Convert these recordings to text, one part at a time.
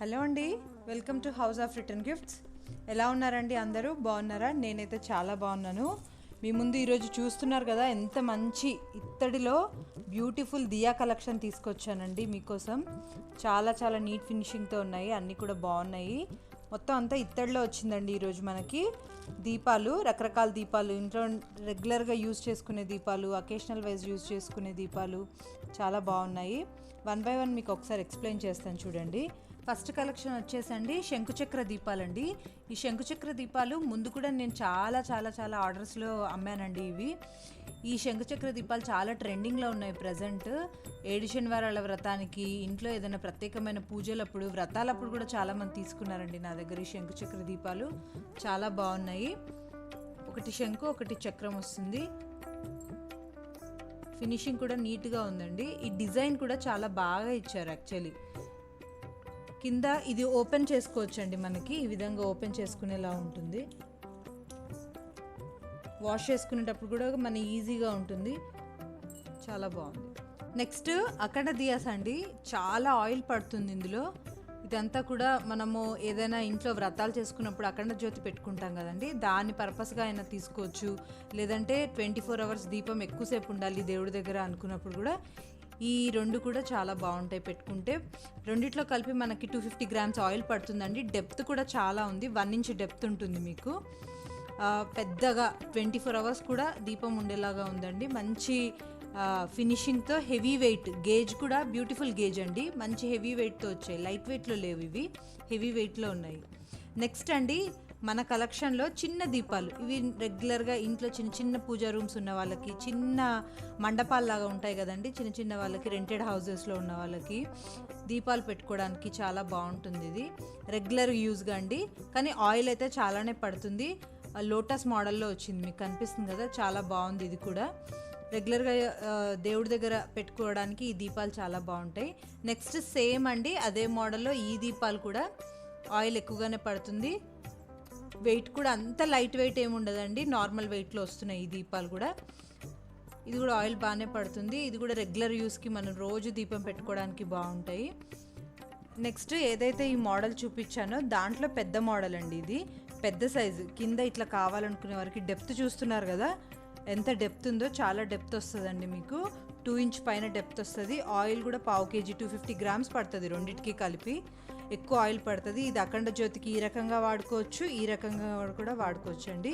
Hello అండి. Welcome to house of return gifts. ఎలా ఉన్నారండి అందరూ? బాగున్నారా? నేనైతే చాలా బాగున్నాను. మీ ముందు ఈరోజు చూస్తున్నారు కదా ఎంత మంచి ఇత్తడిలో బ్యూటిఫుల్ దియా కలెక్షన్ తీసుకొచ్చానండి మీకోసం. చాలా చాలా నీట్ ఫినిషింగ్తో ఉన్నాయి అన్నీ కూడా బాగున్నాయి. మొత్తం అంతా ఇత్తడిలో వచ్చిందండి ఈరోజు మనకి. దీపాలు రకరకాల దీపాలు ఇంట్లో రెగ్యులర్గా యూజ్ చేసుకునే దీపాలు అకేషనల్ వైజ్ యూజ్ చేసుకునే దీపాలు చాలా బాగున్నాయి. వన్ బై వన్ మీకు ఒకసారి ఎక్స్ప్లెయిన్ చేస్తాను చూడండి. ఫస్ట్ కలెక్షన్ వచ్చేసండి శంకుచక్ర దీపాలండి. ఈ శంకుచక్ర దీపాలు ముందు కూడా నేను చాలా చాలా చాలా ఆర్డర్స్లో అమ్మానండి ఇవి. ఈ శంకుచక్ర దీపాలు చాలా ట్రెండింగ్లో ఉన్నాయి ప్రజెంట్. ఏడు శనివారాల వ్రతానికి ఇంట్లో ఏదైనా ప్రత్యేకమైన పూజలప్పుడు వ్రతాలప్పుడు కూడా చాలామంది తీసుకున్నారండి నా దగ్గర ఈ శంకుచక్ర దీపాలు. చాలా బాగున్నాయి. ఒకటి శంకు ఒకటి చక్రం వస్తుంది. ఫినిషింగ్ కూడా నీట్గా ఉందండి. ఈ డిజైన్ కూడా చాలా బాగా ఇచ్చారు యాక్చువల్లీ. కింద ఇది ఓపెన్ చేసుకోవచ్చండి మనకి. ఈ విధంగా ఓపెన్ చేసుకునేలా ఉంటుంది. వాష్ చేసుకునేటప్పుడు కూడా మన ఈజీగా ఉంటుంది. చాలా బాగుంది. నెక్స్ట్ అక్కడ దియాస్ అండి. చాలా ఆయిల్ పడుతుంది ఇందులో. ఇదంతా కూడా మనము ఏదైనా ఇంట్లో వ్రతాలు చేసుకున్నప్పుడు అఖండ జ్యోతి పెట్టుకుంటాం కదండి. దాని పర్పస్గా అయినా తీసుకోవచ్చు. లేదంటే ట్వంటీ ఫోర్ అవర్స్ దీపం ఎక్కువసేపు ఉండాలి దేవుడి దగ్గర అనుకున్నప్పుడు కూడా ఈ రెండు కూడా చాలా బాగుంటాయి పెట్టుకుంటే. రెండిట్లో కలిపి మనకి టూ ఫిఫ్టీ గ్రామ్స్ ఆయిల్ పడుతుందండి. డెప్త్ కూడా చాలా ఉంది. వన్ ఇంచ్ డెప్త్ ఉంటుంది మీకు. పెద్దగా ట్వంటీ ఫోర్ అవర్స్ కూడా దీపం ఉండేలాగా ఉందండి. మంచి ఫినిషింగ్తో హెవీ వెయిట్ గేజ్ కూడా బ్యూటిఫుల్ గేజ్ అండి. మంచి హెవీ వెయిట్తో వచ్చాయి. లైట్ వెయిట్లో లేవు ఇవి. హెవీ వెయిట్లో ఉన్నాయి. నెక్స్ట్ అండి మన కలెక్షన్లో చిన్న దీపాలు. ఇవి రెగ్యులర్గా ఇంట్లో చిన్న చిన్న పూజా రూమ్స్ ఉన్న వాళ్ళకి చిన్న మండపాల్లాగా ఉంటాయి కదండి. చిన్న చిన్న వాళ్ళకి రెంటెడ్ హౌసెస్లో ఉన్న వాళ్ళకి దీపాలు పెట్టుకోవడానికి చాలా బాగుంటుంది ఇది. రెగ్యులర్ యూజ్గా అండి. కానీ ఆయిల్ అయితే చాలానే పడుతుంది. లోటస్ మోడల్లో వచ్చింది మీకు కనిపిస్తుంది కదా? చాలా బాగుంది ఇది కూడా. రెగ్యులర్గా దేవుడి దగ్గర పెట్టుకోవడానికి ఈ దీపాలు చాలా బాగుంటాయి. నెక్స్ట్ సేమ్ అండి అదే మోడల్లో ఈ దీపాలు కూడా. ఆయిల్ ఎక్కువగానే పడుతుంది. వెయిట్ కూడా అంత లైట్ వెయిట్ ఏమి ఉండదండి. నార్మల్ వెయిట్లో వస్తున్నాయి ఈ దీపాలు కూడా. ఇది కూడా ఆయిల్ బాగానే పడుతుంది. ఇది కూడా రెగ్యులర్ యూస్కి మనం రోజు దీపం పెట్టుకోవడానికి బాగుంటాయి. నెక్స్ట్ ఏదైతే ఈ మోడల్ చూపించానో దాంట్లో పెద్ద మోడల్ అండి ఇది. పెద్ద సైజు. కింద ఇట్లా కావాలనుకునే వారికి డెప్త్ చూస్తున్నారు కదా. ఎంత డెప్త్ ఉందో చాలా డెప్త్ వస్తుందండి మీకు. టూ ఇంచ్ పైన డెప్త్ వస్తుంది. ఆయిల్ కూడా పావు కేజీ టూ ఫిఫ్టీ గ్రామ్స్ పడుతుంది రెండింటికి కలిపి. ఎక్కువ ఆయిల్ పడుతుంది. ఇది అఖండ జ్యోతికి ఈ రకంగా వాడుకోవచ్చు ఈ రకంగా కూడా వాడుకోవచ్చు అండి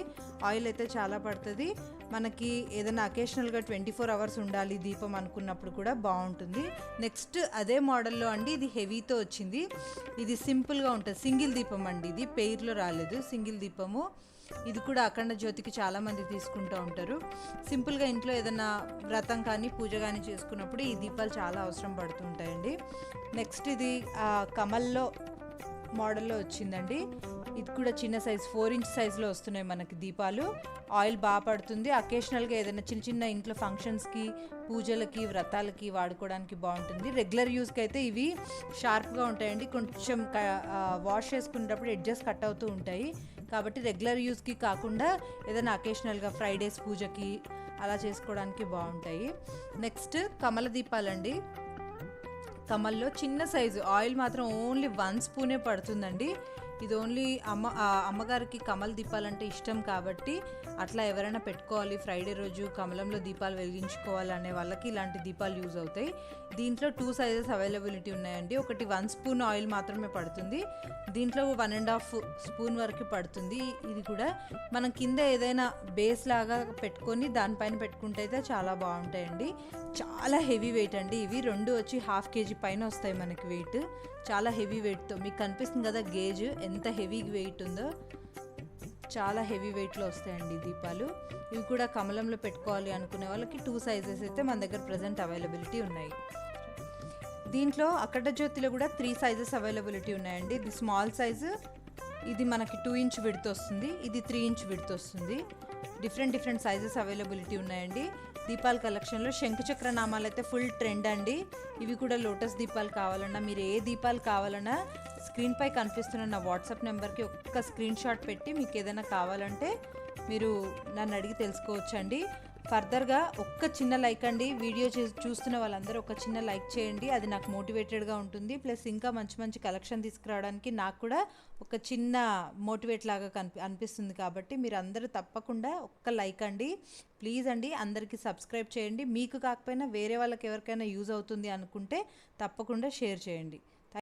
ఆయిల్ అయితే చాలా పడుతుంది. మనకి ఏదైనా అకేషనల్గా ట్వంటీ ఫోర్ అవర్స్ ఉండాలి దీపం అనుకున్నప్పుడు కూడా బాగుంటుంది. నెక్స్ట్ అదే మోడల్లో అండి ఇది హెవీతో వచ్చింది. ఇది సింపుల్గా ఉంటుంది. సింగిల్ దీపం అండి ఇది పెయిర్లో రాలేదు. సింగిల్ దీపము. ఇది కూడా అఖండ జ్యోతికి చాలామంది తీసుకుంటూ ఉంటారు. సింపుల్గా ఇంట్లో ఏదైనా వ్రతం కానీ పూజ కానీ చేసుకున్నప్పుడు ఈ దీపాలు చాలా అవసరం పడుతుంటాయండి. నెక్స్ట్ ఇది కమల్లో మోడల్లో వచ్చిందండి. ఇది కూడా చిన్న సైజ్ ఫోర్ ఇంచ్ సైజులో వస్తున్నాయి మనకి దీపాలు. ఆయిల్ బాగా పడుతుంది. అకేషనల్గా ఏదైనా చిన్న చిన్న ఇంట్లో ఫంక్షన్స్కి పూజలకి వ్రతాలకి వాడుకోవడానికి బాగుంటుంది. రెగ్యులర్ యూస్కి అయితే ఇవి షార్ప్గా ఉంటాయండి. కొంచెం వాష్ చేసుకునేటప్పుడు ఎడ్జెస్ కట్ అవుతూ ఉంటాయి. కాబట్టి రెగ్యులర్ యూస్కి కాకుండా ఏదైనా అకేషనల్గా ఫ్రైడేస్ పూజకి అలా చేసుకోవడానికి బాగుంటాయి. నెక్స్ట్ కమల దీపాలండి. కమల్లో చిన్న సైజు ఆయిల్ మాత్రం ఓన్లీ వన్ స్పూనే పడుతుందండి. ఇది ఓన్లీ అమ్మ అమ్మగారికి కమల దీపాలంటే ఇష్టం కాబట్టి అట్లా ఎవరైనా పెట్టుకోవాలి. ఫ్రైడే రోజు కమలంలో దీపాలు వెలిగించుకోవాలి అనే వాళ్ళకి ఇలాంటి దీపాలు యూజ్ అవుతాయి. దీంట్లో టూ సైజెస్ అవైలబిలిటీ ఉన్నాయండి. ఒకటి వన్ స్పూన్ ఆయిల్ మాత్రమే పడుతుంది. దీంట్లో వన్ అండ్ హాఫ్ స్పూన్ వరకు పడుతుంది. ఇది కూడా మనం కింద ఏదైనా బేస్ లాగా పెట్టుకొని దానిపైన పెట్టుకుంటే అయితే చాలా బాగుంటాయండి. చాలా హెవీ వెయిట్ అండి ఇవి. రెండు వచ్చి హాఫ్ కేజీ పైన వస్తాయి మనకి వెయిట్ చాలా హెవీ వెయిట్తో మీకు కనిపిస్తుంది కదా గేజ్ ఎంత హెవీ వెయిట్ ఉందో? చాలా హెవీ వెయిట్లో వస్తాయండి దీపాలు. ఇవి కూడా కమలంలో పెట్టుకోవాలి అనుకునే వాళ్ళకి టూ సైజెస్ అయితే మన దగ్గర ప్రజెంట్ అవైలబిలిటీ ఉన్నాయి. దీంట్లో అక్కడ జ్యోతిలో కూడా త్రీ సైజెస్ అవైలబిలిటీ ఉన్నాయండి. ఇది స్మాల్ సైజు ఇది మనకి టూ ఇంచ్ విడుతొస్తుంది ఇది త్రీ ఇంచ్ విడుతొస్తుంది వస్తుంది. డిఫరెంట్ డిఫరెంట్ సైజెస్ అవైలబిలిటీ ఉన్నాయండి. దీపాల కలెక్షన్లో శంఖచక్ర నామాలు అయితే ఫుల్ ట్రెండ్ అండి. ఇవి కూడా లోటస్ దీపాలు కావాలన్నా మీరు ఏ దీపాలు కావాలన్నా స్క్రీన్పై కనిపిస్తున్న నా వాట్సాప్ నెంబర్కి ఒక్క స్క్రీన్ షాట్ పెట్టి మీకు ఏదైనా కావాలంటే మీరు నన్ను అడిగి తెలుసుకోవచ్చండి. ఫర్దర్గా ఒక్క చిన్న లైక్ అండి. వీడియో చూ- చూస్తున్న వాళ్ళందరూ ఒక చిన్న లైక్ చేయండి. అది నాకు మోటివేటెడ్గా ఉంటుంది. ప్లస్ ఇంకా మంచి మంచి కలెక్షన్ తీసుకురావడానికి నాకు కూడా ఒక చిన్న మోటివేట్ లాగా కనిపి అనిపిస్తుంది కాబట్టి మీరు అందరూ తప్పకుండా ఒక్క లైక్ అండి. ప్లీజ్ అండి అందరికీ సబ్స్క్రైబ్ చేయండి. మీకు కాకపోయినా వేరే వాళ్ళకి ఎవరికైనా యూజ్ అవుతుంది అనుకుంటే తప్పకుండా షేర్ చేయండి.